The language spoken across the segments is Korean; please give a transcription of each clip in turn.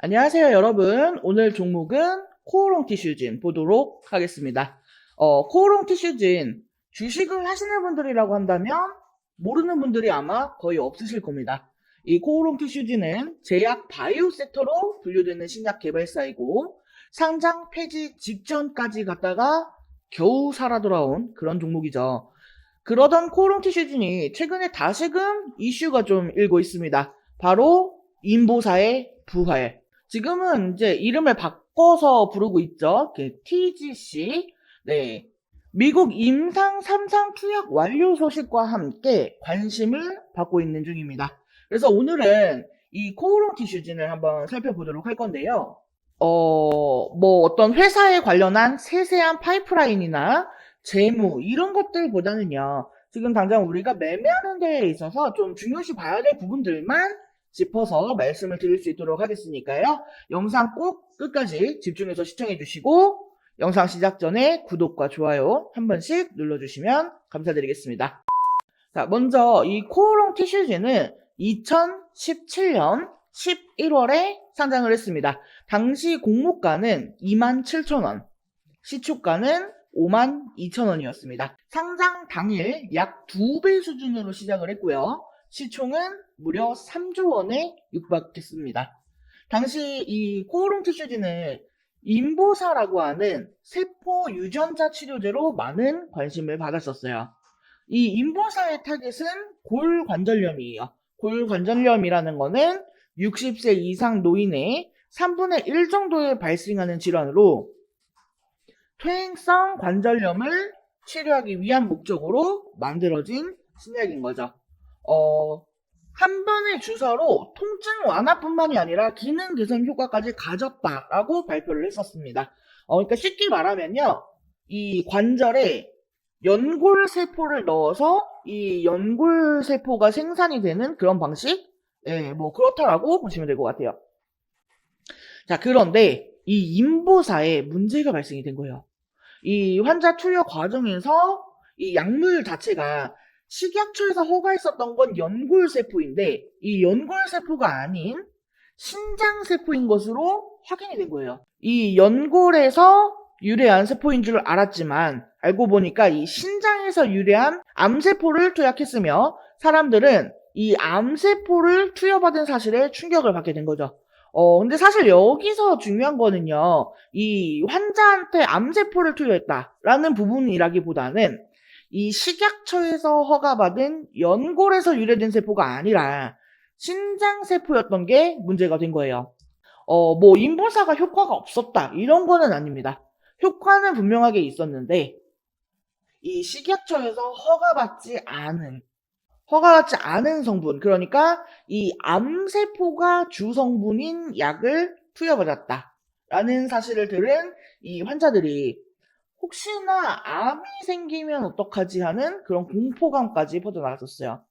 안녕하세요, 여러분. 오늘 종목은 코오롱 티슈진 보도록 하겠습니다. 어, 코오롱 티슈진 주식을 하시는 분들이라고 한다면 모르는 분들이 아마 거의 없으실 겁니다. 이 코오롱 티슈진은 제약 바이오 섹터로 분류되는 신약 개발사이고 상장 폐지 직전까지 갔다가 겨우 살아 돌아온 그런 종목이죠. 그러던 코오롱 티슈진이 최근에 다시금 이슈가 좀 일고 있습니다. 바로 인보사의 부활. 지금은 이제 이름을 바꿔서 부르고 있죠. 그 TGC. 네. 미국 임상 3상 투약 완료 소식과 함께 관심을 받고 있는 중입니다. 그래서 오늘은 이 코오롱 티슈진을 한번 살펴보도록 할 건데요. 어, 뭐 어떤 회사에 관련한 세세한 파이프라인이나 재무 이런 것들보다는요. 지금 당장 우리가 매매하는 데에 있어서 좀 중요시 봐야 될 부분들만 짚어서 말씀을 드릴 수 있도록 하겠으니까요. 영상 꼭 끝까지 집중해서 시청해 주시고 영상 시작 전에 구독과 좋아요 한 번씩 눌러주시면 감사드리겠습니다. 자, 먼저 이 코오롱 티슈즈는 2017년 11월에 상장을 했습니다. 당시 공모가는 27,000원, 시초가는 52,000원이었습니다. 상장 당일 약 2배 수준으로 시작을 했고요. 시총은 무려 3조 원에 육박했습니다. 당시 이 코오롱 티슈진은 인보사라고 하는 세포 유전자 치료제로 많은 관심을 받았었어요. 이 인보사의 타겟은 골관절염이에요. 골관절염이라는 거는 60세 이상 노인의 3분의 1 정도에 발생하는 질환으로 퇴행성 관절염을 치료하기 위한 목적으로 만들어진 신약인 거죠. 어, 한 번의 주사로 통증 완화뿐만이 아니라 기능 개선 효과까지 가졌다라고 발표를 했었습니다. 어, 그러니까 쉽게 말하면요. 이 관절에 연골 세포를 넣어서 이 연골 세포가 생산이 되는 그런 방식? 예, 뭐 그렇다라고 보시면 될 것 같아요. 자, 그런데 이 인보사에 문제가 발생이 된 거예요. 이 환자 투여 과정에서 이 약물 자체가 식약처에서 허가했었던 건 연골세포인데 이 연골세포가 아닌 신장세포인 것으로 확인이 된 거예요. 이 연골에서 유래한 세포인 줄 알았지만 알고 보니까 이 신장에서 유래한 암세포를 투약했으며 사람들은 이 암세포를 투여받은 사실에 충격을 받게 된 거죠. 어, 근데 사실 여기서 중요한 거는요, 이 환자한테 암세포를 투여했다라는 부분이라기보다는 이 식약처에서 허가받은 연골에서 유래된 세포가 아니라 신장세포였던 게 문제가 된 거예요. 어, 뭐, 인보사가 효과가 없었다. 이런 거는 아닙니다. 효과는 분명하게 있었는데, 이 식약처에서 허가받지 않은, 허가받지 않은 성분, 그러니까 이 암세포가 주성분인 약을 투여받았다. 라는 사실을 들은 이 환자들이 혹시나 암이 생기면 어떡하지 하는 그런 공포감까지 퍼져나갔었어요.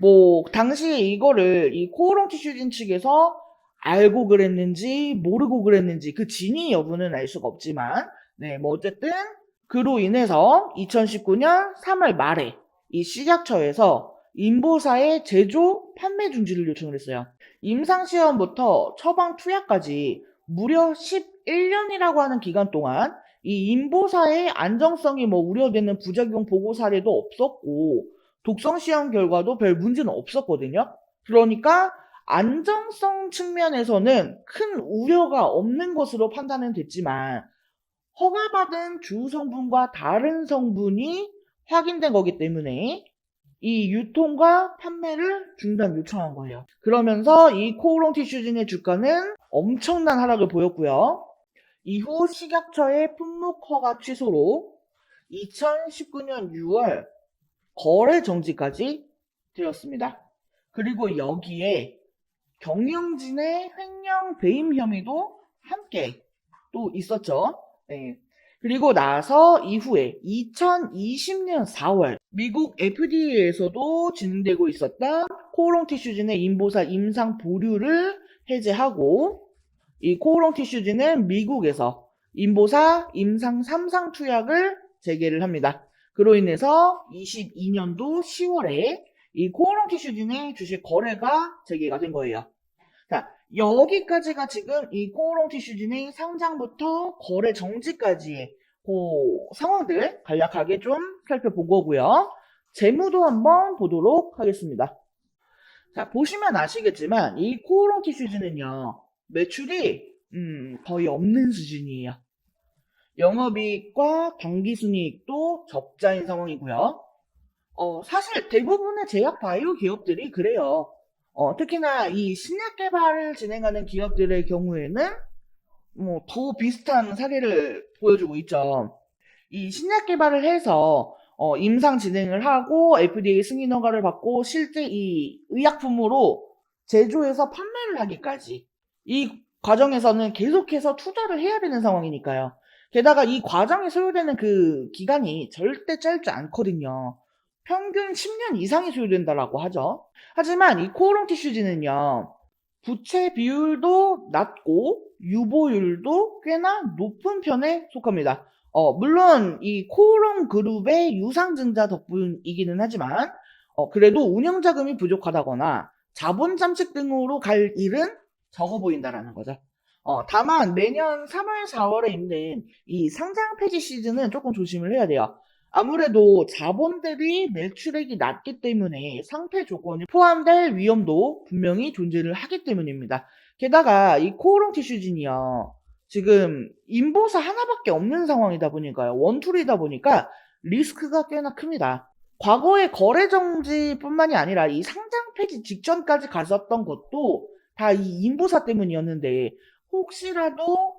뭐, 당시에 이거를 이 코오롱 티슈진 측에서 알고 그랬는지 모르고 그랬는지 그 진위 여부는 알 수가 없지만, 네, 뭐 어쨌든 그로 인해서 2019년 3월 말에 이 식약처에서 인보사의 제조 판매 중지를 요청을 했어요. 임상시험부터 처방 투약까지 무려 11년이라고 하는 기간 동안 이 인보사의 안정성이 뭐 우려되는 부작용 보고 사례도 없었고 독성 시험 결과도 별 문제는 없었거든요. 그러니까 안정성 측면에서는 큰 우려가 없는 것으로 판단은 됐지만 허가받은 주 성분과 다른 성분이 확인된 거기 때문에 이 유통과 판매를 중단 요청한 거예요. 그러면서 이 코오롱 티슈진의 주가는 엄청난 하락을 보였고요. 이후 식약처의 품목 허가 취소로 2019년 6월 거래 정지까지 되었습니다. 그리고 여기에 경영진의 횡령 배임 혐의도 함께 또 있었죠. 네. 그리고 나서 이후에 2020년 4월 미국 FDA에서도 진행되고 있었던 코오롱 티슈진의 인보사 임상 보류를 해제하고 이 코오롱 티슈진은 미국에서 인보사 임상 3상 투약을 재개를 합니다. 그로 인해서 22년도 10월에 이 코오롱 티슈진의 주식 거래가 재개가 된 거예요. 자, 여기까지가 지금 이 코오롱 티슈진의 상장부터 거래 정지까지의 그 상황들 간략하게 좀 살펴본 거고요. 재무도 한번 보도록 하겠습니다. 자, 보시면 아시겠지만 이 코오롱 티슈즈는요. 매출이 음, 거의 없는 수준이에요. 영업이익과 당기순이익도 적자인 상황이고요. 어, 사실 대부분의 제약 바이오 기업들이 그래요. 어, 특히나 이 신약 개발을 진행하는 기업들의 경우에는 뭐 더 비슷한 사례를 보여주고 있죠. 이 신약 개발을 해서 어, 임상 진행을 하고 FDA 승인 허가를 받고 실제 이 의약품으로 제조해서 판매를 하기까지 이 과정에서는 계속해서 투자를 해야 되는 상황이니까요. 게다가 이 과정에 소요되는 그 기간이 절대 짧지 않거든요. 평균 10년 이상이 소요된다라고 하죠. 하지만 이 코오롱 티슈지는요. 부채 비율도 낮고 유보율도 꽤나 높은 편에 속합니다. 어, 물론 이 코오롱 그룹의 유상증자 덕분이기는 하지만 어, 그래도 운영 자금이 부족하다거나 자본 잠식 등으로 갈 일은 적어 보인다라는 거죠. 어, 다만 매년 3월, 4월에 있는 이 상장 폐지 시즌은 조금 조심을 해야 돼요. 아무래도 자본 대비 매출액이 낮기 때문에 상패 조건이 포함될 위험도 분명히 존재를 하기 때문입니다. 게다가 이 코오롱 티슈진이요. 지금 인보사 하나밖에 없는 상황이다 보니까요. 원툴이다 보니까 리스크가 꽤나 큽니다. 과거의 거래 정지뿐만이 아니라 이 상장 폐지 직전까지 갔었던 것도 다 이 인보사 때문이었는데 혹시라도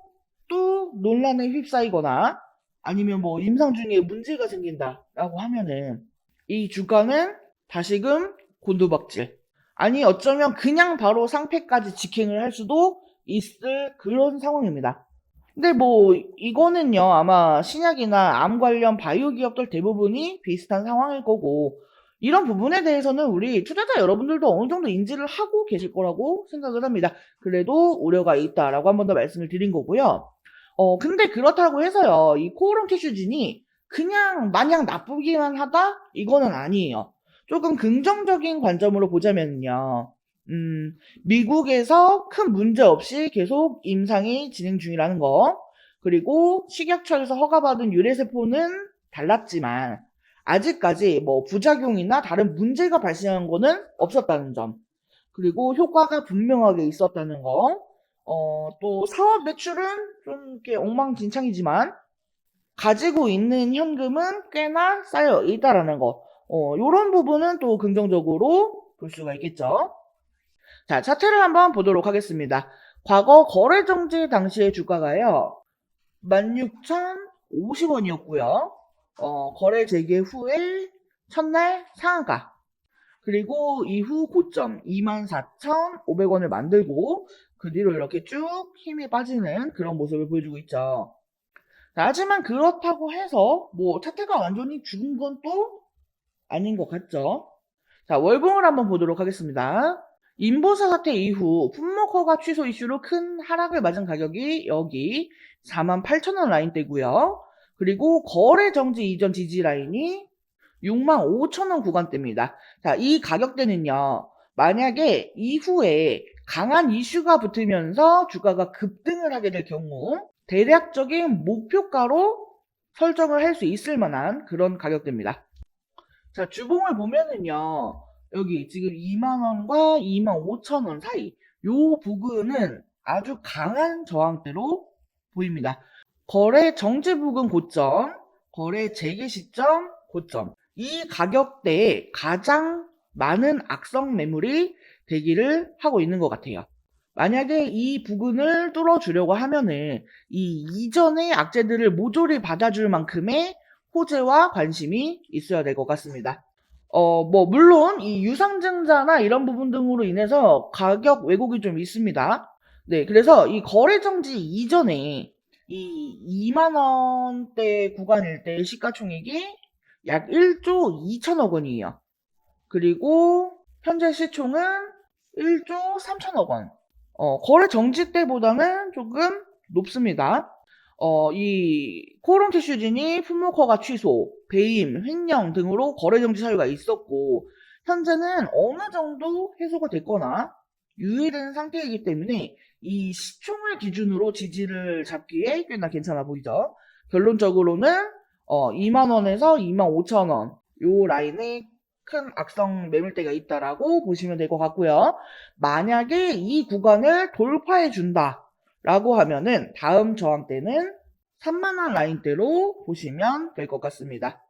또 논란에 휩싸이거나 아니면 뭐 임상 중에 문제가 생긴다라고 하면은 이 주가는 다시금 곤두박질 아니 어쩌면 그냥 바로 상패까지 직행을 할 수도 있을 그런 상황입니다. 근데 뭐 이거는요 아마 신약이나 암 관련 바이오 기업들 대부분이 비슷한 상황일 거고 이런 부분에 대해서는 우리 투자자 여러분들도 어느 정도 인지를 하고 계실 거라고 생각을 합니다. 그래도 우려가 있다라고 한 번 더 말씀을 드린 거고요. 어, 근데 그렇다고 해서요, 이 코오롱 티슈진이 그냥 마냥 나쁘기만 하다? 이거는 아니에요. 조금 긍정적인 관점으로 보자면요, 음, 미국에서 큰 문제 없이 계속 임상이 진행 중이라는 거, 그리고 식약처에서 허가받은 유래세포는 달랐지만, 아직까지 뭐 부작용이나 다른 문제가 발생한 거는 없었다는 점. 그리고 효과가 분명하게 있었다는 거. 어, 또 사업 매출은 좀 이렇게 엉망진창이지만 가지고 있는 현금은 꽤나 쌓여 있다라는 거. 어, 요런 부분은 또 긍정적으로 볼 수가 있겠죠. 자, 차트를 한번 보도록 하겠습니다. 과거 거래 정지 당시의 주가가요. 16,050원이었고요. 어, 거래 재개 후에 첫날 상한가. 그리고 이후 고점 24,500원을 만들고 그 뒤로 이렇게 쭉 힘이 빠지는 그런 모습을 보여주고 있죠. 자, 하지만 그렇다고 해서 뭐 차트가 완전히 죽은 건 또 아닌 것 같죠. 자, 월봉을 한번 보도록 하겠습니다. 인보사 사태 이후 품목허가 취소 이슈로 큰 하락을 맞은 가격이 여기 48,000원 라인대고요. 그리고 거래 정지 이전 지지 라인이 65,000원 구간대입니다. 자, 이 가격대는요. 만약에 이후에 강한 이슈가 붙으면서 주가가 급등을 하게 될 경우 대략적인 목표가로 설정을 할 수 있을 만한 그런 가격대입니다. 자, 주봉을 보면은요. 여기 지금 2만 원과 2만 5천 원 사이 요 부근은 아주 강한 저항대로 보입니다. 거래 정지 부근 고점, 거래 재개 시점 고점. 이 가격대에 가장 많은 악성 매물이 대기를 하고 있는 것 같아요. 만약에 이 부근을 뚫어주려고 하면은 이 이전의 악재들을 모조리 받아줄 만큼의 호재와 관심이 있어야 될 것 같습니다. 어, 뭐, 물론 이 유상증자나 이런 부분 등으로 인해서 가격 왜곡이 좀 있습니다. 네, 그래서 이 거래정지 이전에 이 2만 원대 구간일 때 시가총액이 약 1조 2천억 원이에요. 그리고 현재 시총은 1조 3천억 원. 어, 거래 정지 때보다는 조금 높습니다. 어, 이 코론 티슈진이 품목허가 취소, 배임, 횡령 등으로 거래 정지 사유가 있었고 현재는 어느 정도 해소가 됐거나 유예된 상태이기 때문에 이 시총을 기준으로 지지를 잡기에 꽤나 괜찮아 보이죠. 결론적으로는 어, 2만 원에서 2만 5천 원 요 라인에 큰 악성 매물대가 있다라고 보시면 될 것 같고요. 만약에 이 구간을 돌파해 준다 라고 하면은 다음 저항대는 3만 원 라인대로 보시면 될 것 같습니다.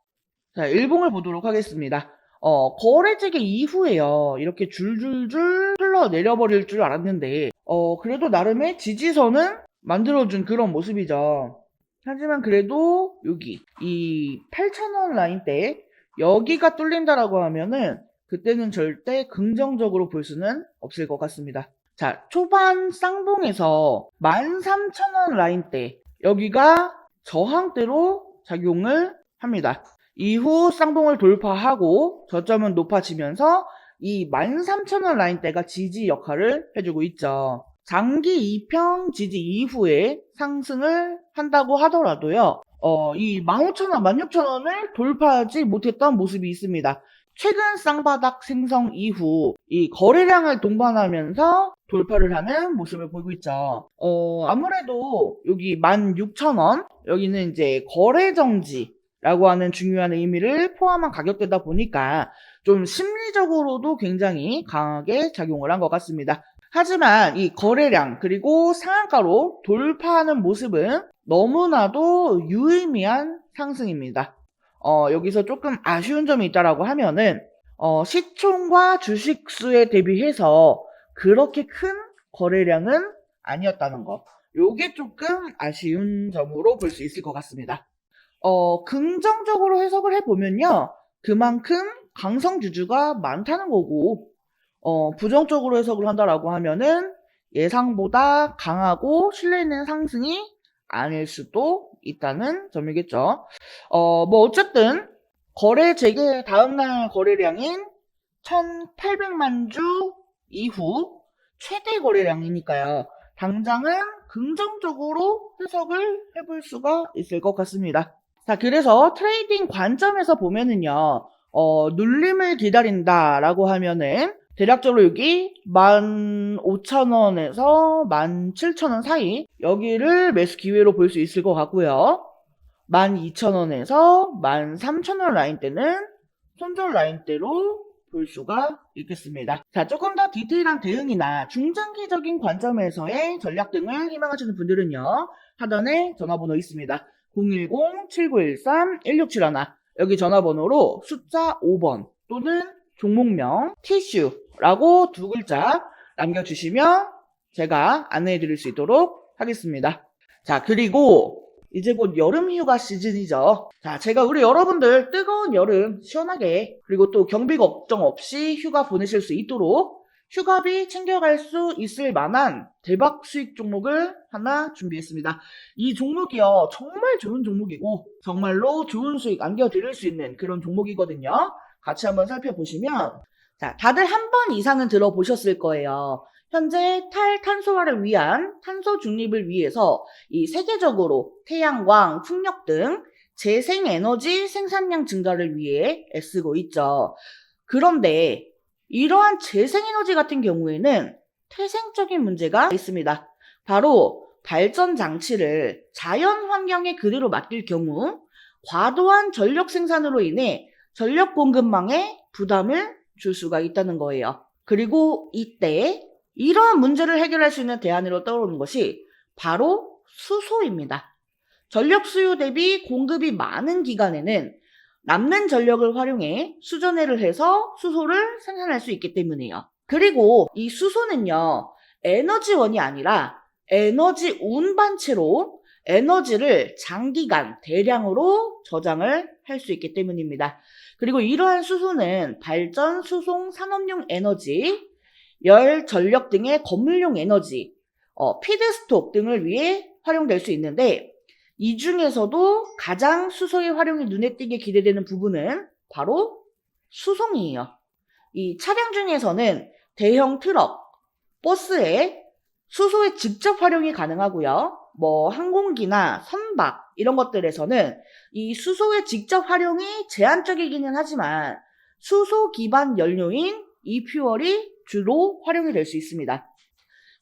자, 일봉을 보도록 하겠습니다. 어, 거래재개 이후에요. 이렇게 줄줄줄 흘러 내려버릴 줄 알았는데, 어, 그래도 나름의 지지선은 만들어준 그런 모습이죠. 하지만 그래도 여기, 이 8,000원 라인대, 여기가 뚫린다라고 하면은, 그때는 절대 긍정적으로 볼 수는 없을 것 같습니다. 자, 초반 쌍봉에서 13,000원 라인대, 여기가 저항대로 작용을 합니다. 이후 쌍봉을 돌파하고 저점은 높아지면서 이 13,000원 라인대가 지지 역할을 해주고 있죠. 장기 2평 지지 이후에 상승을 한다고 하더라도요. 어, 이 15,000원, 16,000원을 돌파하지 못했던 모습이 있습니다. 최근 쌍바닥 생성 이후 이 거래량을 동반하면서 돌파를 하는 모습을 보이고 있죠. 어, 아무래도 여기 16,000원, 여기는 이제 거래 정지, 라고 하는 중요한 의미를 포함한 가격대다 보니까 좀 심리적으로도 굉장히 강하게 작용을 한 것 같습니다. 하지만 이 거래량 그리고 상한가로 돌파하는 모습은 너무나도 유의미한 상승입니다. 어, 여기서 조금 아쉬운 점이 있다라고 하면은 어, 시총과 주식 수에 대비해서 그렇게 큰 거래량은 아니었다는 거. 요게 조금 아쉬운 점으로 볼 수 있을 것 같습니다. 어, 긍정적으로 해석을 해보면요. 그만큼 강성주주가 많다는 거고, 어, 부정적으로 해석을 한다라고 하면은 예상보다 강하고 신뢰 있는 상승이 아닐 수도 있다는 점이겠죠. 어, 뭐, 어쨌든, 거래 재개 다음날 거래량인 1,800만 주 이후 최대 거래량이니까요. 당장은 긍정적으로 해석을 해볼 수가 있을 것 같습니다. 자, 그래서 트레이딩 관점에서 보면은요, 어, 눌림을 기다린다라고 하면은, 대략적으로 여기 15,000원에서 17,000원 사이, 여기를 매수 기회로 볼 수 있을 것 같고요. 12,000원에서 13,000원 라인대는 손절 라인대로 볼 수가 있겠습니다. 자, 조금 더 디테일한 대응이나 중장기적인 관점에서의 전략 등을 희망하시는 분들은요, 하단에 전화번호 있습니다. 010-7913-1671 여기 전화번호로 숫자 5번 또는 종목명 티슈라고 두 글자 남겨주시면 제가 안내해 드릴 수 있도록 하겠습니다. 자, 그리고 이제 곧 여름 휴가 시즌이죠. 자, 제가 우리 여러분들 뜨거운 여름 시원하게 그리고 또 경비 걱정 없이 휴가 보내실 수 있도록 휴가비 챙겨갈 수 있을 만한 대박 수익 종목을 하나 준비했습니다. 이 종목이요, 정말 좋은 종목이고, 정말로 좋은 수익 안겨드릴 수 있는 그런 종목이거든요. 같이 한번 살펴보시면, 자, 다들 한 번 이상은 들어보셨을 거예요. 현재 탈탄소화를 위한 탄소 중립을 위해서 이 세계적으로 태양광, 풍력 등 재생에너지 생산량 증가를 위해 애쓰고 있죠. 그런데 이러한 재생에너지 같은 경우에는 태생적인 문제가 있습니다. 바로 발전 장치를 자연 환경에 그대로 맡길 경우 과도한 전력 생산으로 인해 전력 공급망에 부담을 줄 수가 있다는 거예요. 그리고 이때 이러한 문제를 해결할 수 있는 대안으로 떠오르는 것이 바로 수소입니다. 전력 수요 대비 공급이 많은 기간에는 남는 전력을 활용해 수전해를 해서 수소를 생산할 수 있기 때문이에요. 그리고 이 수소는요, 에너지원이 아니라 에너지 운반체로 에너지를 장기간 대량으로 저장을 할 수 있기 때문입니다. 그리고 이러한 수소는 발전, 수송, 산업용 에너지, 열, 전력 등의 건물용 에너지, 어, 피드스톡 등을 위해 활용될 수 있는데 이 중에서도 가장 수소의 활용이 눈에 띄게 기대되는 부분은 바로 수송이에요. 이 차량 중에서는 대형 트럭, 버스에 수소의 직접 활용이 가능하고요. 뭐 항공기나 선박 이런 것들에서는 이 수소의 직접 활용이 제한적이기는 하지만 수소 기반 연료인 이퓨얼이 주로 활용이 될 수 있습니다.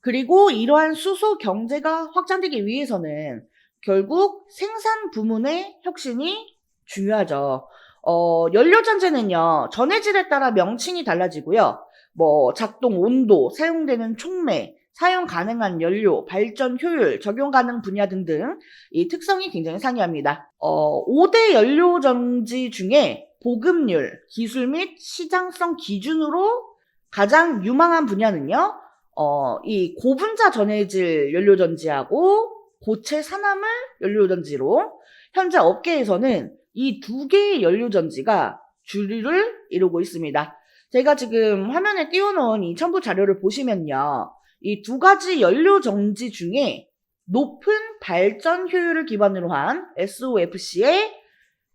그리고 이러한 수소 경제가 확장되기 위해서는 결국 생산 부문의 혁신이 중요하죠. 어, 연료전제는요, 전해질에 따라 명칭이 달라지고요. 뭐, 작동 온도, 사용되는 촉매, 사용 가능한 연료, 발전 효율, 적용 가능 분야 등등 이 특성이 굉장히 상이합니다. 어, 5대 연료전지 중에 보급률, 기술 및 시장성 기준으로 가장 유망한 분야는요, 어, 이 고분자 전해질 연료 전지하고 고체 산화물 연료전지로 현재 업계에서는 이 두 개의 연료전지가 주류를 이루고 있습니다. 제가 지금 화면에 띄워놓은 이 첨부 자료를 보시면요. 이 두 가지 연료전지 중에 높은 발전 효율을 기반으로 한 SOFC의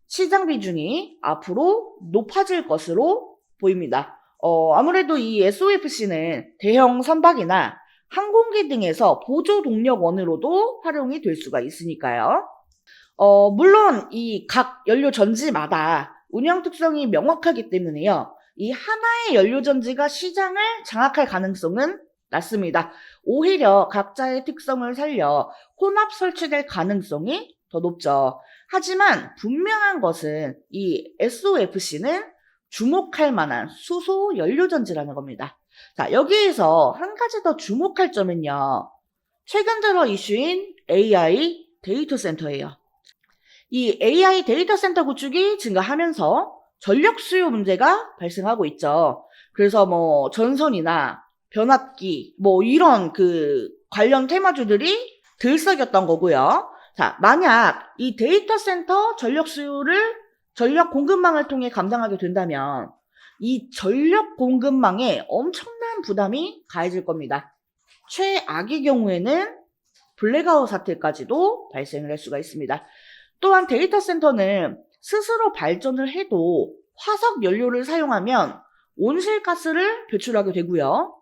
시장 비중이 앞으로 높아질 것으로 보입니다. 어, 아무래도 이 SOFC는 대형 선박이나 항공기 등에서 보조 동력원으로도 활용이 될 수가 있으니까요. 어, 물론 이 각 연료 전지마다 운영 특성이 명확하기 때문에요. 이 하나의 연료 전지가 시장을 장악할 가능성은 낮습니다. 오히려 각자의 특성을 살려 혼합 설치될 가능성이 더 높죠. 하지만 분명한 것은 이 SOFC는 주목할 만한 수소 연료 전지라는 겁니다. 자, 여기에서 한 가지 더 주목할 점은요. 최근 들어 이슈인 AI 데이터 센터예요. 이 AI 데이터 센터 구축이 증가하면서 전력 수요 문제가 발생하고 있죠. 그래서 뭐 전선이나 변압기 뭐 이런 그 관련 테마주들이 들썩였던 거고요. 자, 만약 이 데이터 센터 전력 수요를 전력 공급망을 통해 감당하게 된다면 이 전력 공급망에 엄청난 부담이 가해질 겁니다. 최악의 경우에는 블랙아웃 사태까지도 발생을 할 수가 있습니다. 또한 데이터 센터는 스스로 발전을 해도 화석 연료를 사용하면 온실가스를 배출하게 되고요.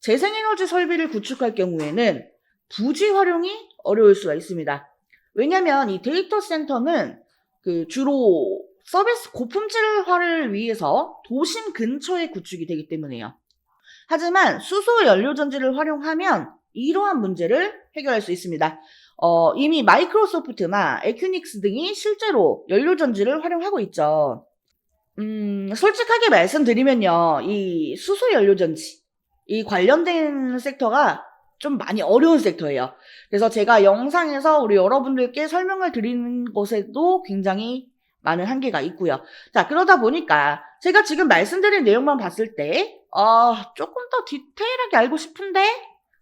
재생에너지 설비를 구축할 경우에는 부지 활용이 어려울 수가 있습니다. 왜냐하면 이 데이터 센터는 그 주로 서비스 고품질화를 위해서 도심 근처에 구축이 되기 때문에요. 하지만 수소 연료 전지를 활용하면 이러한 문제를 해결할 수 있습니다. 어, 이미 마이크로소프트나 에큐닉스 등이 실제로 연료 전지를 활용하고 있죠. 음, 솔직하게 말씀드리면요. 이 수소 연료 전지, 이 관련된 섹터가 좀 많이 어려운 섹터예요. 그래서 제가 영상에서 우리 여러분들께 설명을 드리는 것에도 굉장히 많은 한계가 있고요. 자, 그러다 보니까 제가 지금 말씀드린 내용만 봤을 때, 아, 조금 더 디테일하게 알고 싶은데?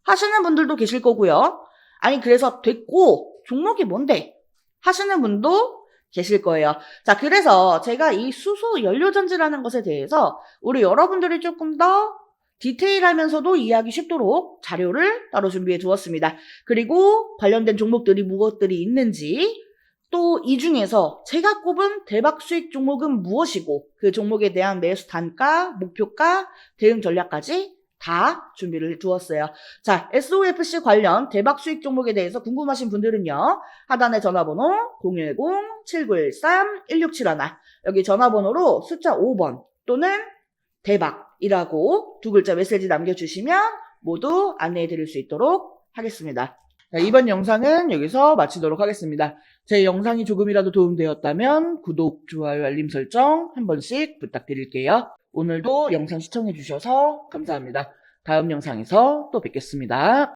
하시는 분들도 계실 거고요. 아니, 그래서 됐고, 종목이 뭔데? 하시는 분도 계실 거예요. 자, 그래서 제가 이 수소 연료전지라는 것에 대해서 우리 여러분들이 조금 더 디테일하면서도 이해하기 쉽도록 자료를 따로 준비해 두었습니다. 그리고 관련된 종목들이 무엇들이 있는지, 또 이 중에서 제가 꼽은 대박 수익 종목은 무엇이고, 그 종목에 대한 매수 단가, 목표가, 대응 전략까지 다 준비를 두었어요. 자, SOFC 관련 대박 수익 종목에 대해서 궁금하신 분들은요. 하단의 전화번호 010-7913-1671 여기 전화번호로 숫자 5번 또는 대박이라고 두 글자 메시지 남겨주시면 모두 안내해 드릴 수 있도록 하겠습니다. 자, 이번 영상은 여기서 마치도록 하겠습니다. 제 영상이 조금이라도 도움되었다면 구독, 좋아요, 알림 설정 한 번씩 부탁드릴게요. 오늘도 영상 시청해 주셔서 감사합니다. 다음 영상에서 또 뵙겠습니다.